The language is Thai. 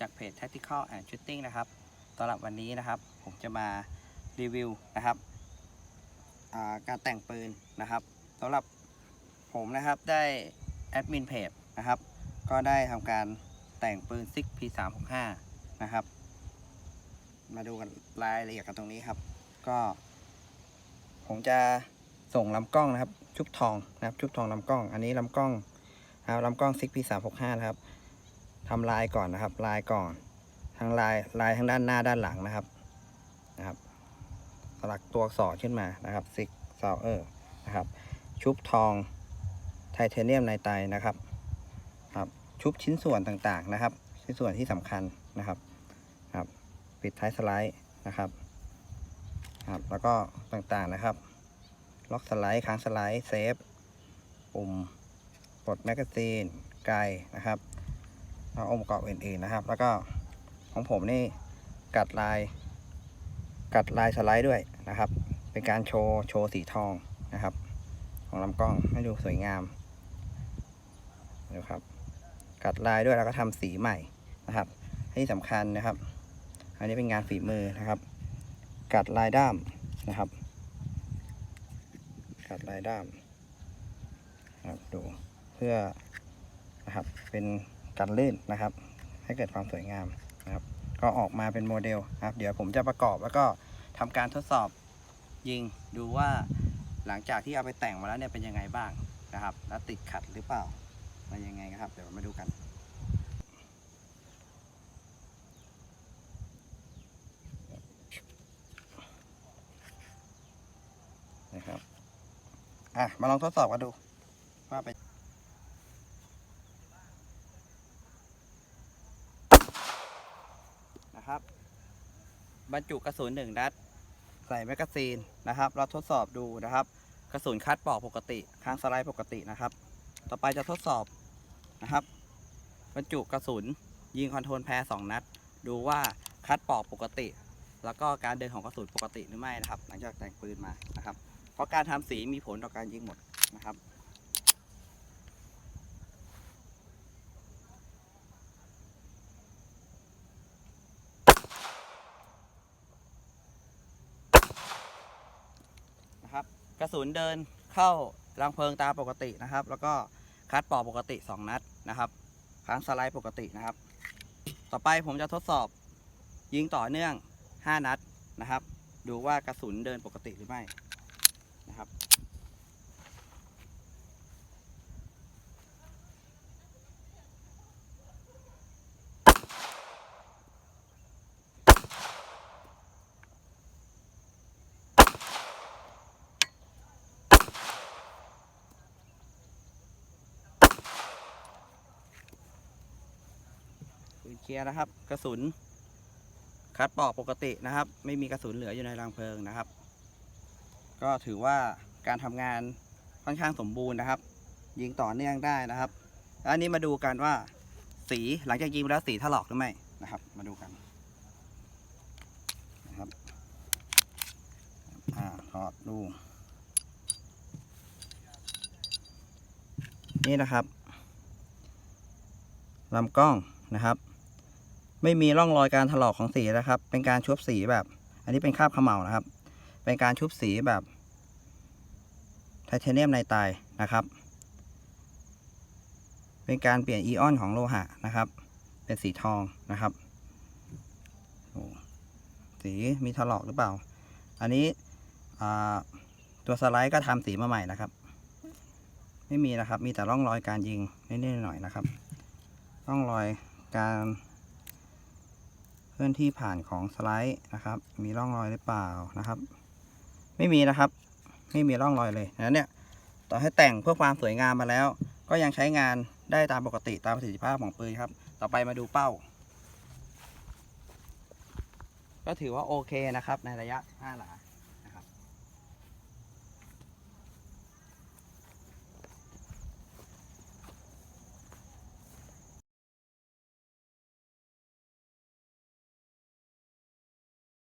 จากเพจ Tactical and Shooting นะครับสำหรับวันนี้นะครับ ผมจะมารีวิวนะครับาการแต่งปืนนะครับสำหรับผมนะครับได้แอดมินเพจนะครับ ก็ได้ทำการแต่งปืน6 P365 นะครับ มาดูกันรายละเอียดกันตรงนี้ครับ ก็ ผมจะส่งลำกล้องนะครับ ชุบทองนะครับ ชุบทองลำกล้อง อันนี้ลำกล้องนะครับลำกล้อง6 P365 นะครับ ทำลายก่อนนะครับ ลายก่อนทั้งลายลายทั้งด้านหน้าด้านหลังนะครับนะครับ สลักตัวอักษรขึ้นมานะครับ Six s o u r นะครับ ชุบทองไทเทเนียมในไตนะครับครับ ชุบชิ้นส่วนต่างๆนะครับ ชิ้นส่วนที่สำคัญนะครับครับ ปิดท้ายสไลด์นะครับครับแล้วก็ต่างๆนะครับ ล็อกสไลด์ค้างสไลด์เซฟปุ่มปลดแมกกาซีนไกลนะครับ แล้วองค์ประกอบอื่นๆนะครับ แล้วก็ของผมนี่กัดลาย กัดลายสไลด์ด้วยนะครับ เป็นการโชว์โชว์สีทองนะครับ ของลำกล้องให้ดูสวยงามนะครับ กัดลายด้วยแล้วก็ทำสีใหม่นะครับที่สำคัญนะครับ อันนี้เป็นงานฝีมือนะครับ กัดลายด้ามนะครับ กัดลายด้ามนะครับดูเพื่อนะครับเป็น กันลื่นนะครับ ให้เกิดความสวยงามนะครับ ก็ออกมาเป็นโมเดลครับ เดี๋ยวผมจะประกอบแล้วก็ทำการทดสอบยิงดูว่าหลังจากที่เอาไปแต่งมาแล้วเนี่ยเป็นยังไงบ้างนะครับ แล้วติดขัดหรือเปล่ามายังไงนะครับ เดี๋ยวมาดูกันนะครับ อะ มาลองทดสอบกันดู ว่าไปน นะครับ บรรจุกระสุนหนึ่งนัด ใส่แมกกาซีนนะครับ เราทดสอบดูนะครับ กระสุนคัดปอกปกติค้างสไลด์ปกตินะครับ ต่อไปจะทดสอบนะครับ บรรจุกระสุนยิงคอนโทรลแพรสองนัด ดูว่าคัดปอกปกติ แล้วก็การเดินของกระสุนปกติหรือไม่นะครับ หลังจากแต่งปืนมานะครับ เพราะการทำสีมีผลต่อการยิงหมดนะครับ นะครับ กระสุนเดินเข้ารังเพลิงตามปกตินะครับ แล้วก็คัดปอกปกติ 2 นัดนะครับค้างสไลด์ปกตินะครับ ต่อไปผมจะทดสอบยิงต่อเนื่อง 5 นัดนะครับ ดูว่ากระสุนเดินปกติหรือไม่ ปืนเคลียร์นะครับ กระสุน คัดปอกปกตินะครับ ไม่มีกระสุนเหลืออยู่ในรังเพลิงนะครับ ก็ถือว่าการทำงานค่อนข้างสมบูรณ์นะครับ ยิงต่อเนื่องได้นะครับแล้วอันนี้มาดูกันว่าสีหลังจากยิงไปแล้วสีถลอกหรือไม่นะครับ มาดูกันนะครับอ่าถอดดูนี่นะครับลำกล้องนะครับ ไม่มีร่องรอยการถลอกของสีนะครับ เป็นการชุบสีแบบ อันนี้เป็นคราบเขม่านะครับ เป็นการชุบสีแบบไทเทเนียมไนไตรนะครับ เป็นการเปลี่ยนอีออนของโลหะนะครับ เป็นสีทองนะครับสีมีถลอกหรือเปล่า อันนี้ตัวสไลด์ก็ทำสีมาใหม่นะครับ ไม่มีนะครับ มีแต่ร่องรอยการยิงนิดๆหน่อยๆนะครับ ร่องรอยการ ลื่อนที่ผ่านของสไลด์นะครับ มีร่องรอยหรือเปล่านะครับ ไม่มีนะครับ ไม่มีร่องรอยเลยนะเนี่ยต่อให้แต่งเพื่อความสวยงามมาแล้ว ก็ยังใช้งานได้ตามปกติตามประสิทธิภาพของปืนครับ ต่อไปมาดูเป้า ก็ถือว่าโอเคนะครับในระยะ 5 หลา